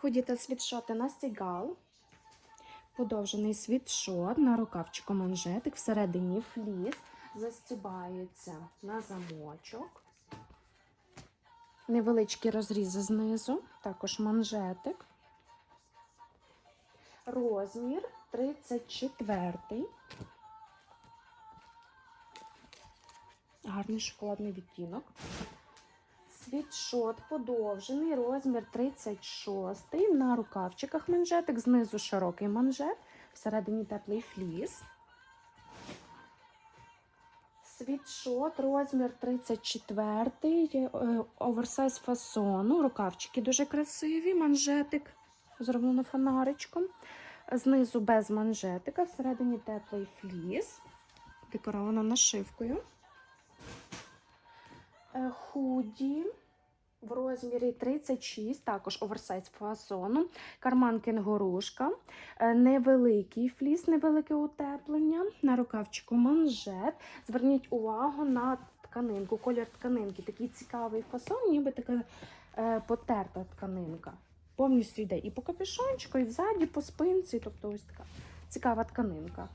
Худі та світшоти на стігал. Подовжений світшот на рукавчику манжетик, всередині фліс, застібається на замочок. Невеличкі розрізи знизу, також манжетик. Розмір 34. Гарний шоколадний відтінок. Світшот подовжений, розмір 36 на рукавчиках манжетик, знизу широкий манжет, всередині теплий фліс. Світшот, розмір 34, є, е, оверсайз фасону, рукавчики дуже красиві, манжетик зроблено фонаричком. Знизу без манжетика, всередині теплий фліс, декоровано нашивкою. Е, Худі в розмірі 36, також оверсайз фасону, карман кенгурушка, е, невеликий фліс, невелике утеплення, на рукавчику манжет. Зверніть увагу на тканинку, колір тканинки. Такий цікавий фасон, ніби така е, потерта тканинка. Повністю йде і по капюшончику, і взаді, по спинці, тобто ось така цікава тканинка.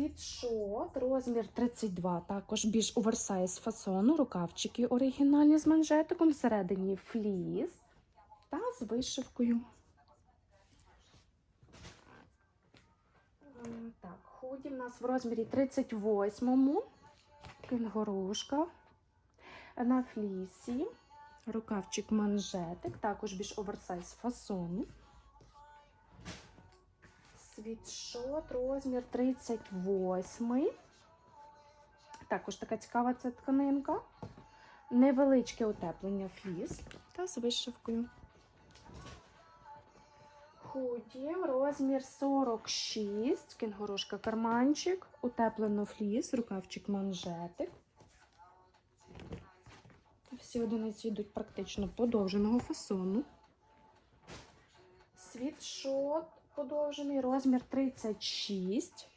Світшот, розмір 32, також більш оверсайз фасону, рукавчики оригінальні з манжетиком, всередині фліс та з вишивкою. Е, Так, худі в нас в розмірі 38, кенгурушка на флісі, рукавчик манжетик, також більш оверсайз фасону. Світшот, розмір 38. Також така цікава ця тканинка. Невеличке утеплення фліс та з вишивкою. Худі, розмір 46, кінгурушка карманчик, утеплено фліс, рукавчик манжетик. Всі одиниці йдуть практично подовженого фасону. Світшот подовжений, розмір 36.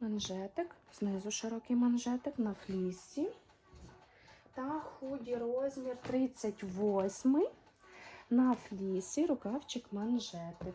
Манжетик, знизу широкий манжетик на флісі. Та худі розмір 38. На флісі рукавчик манжетик.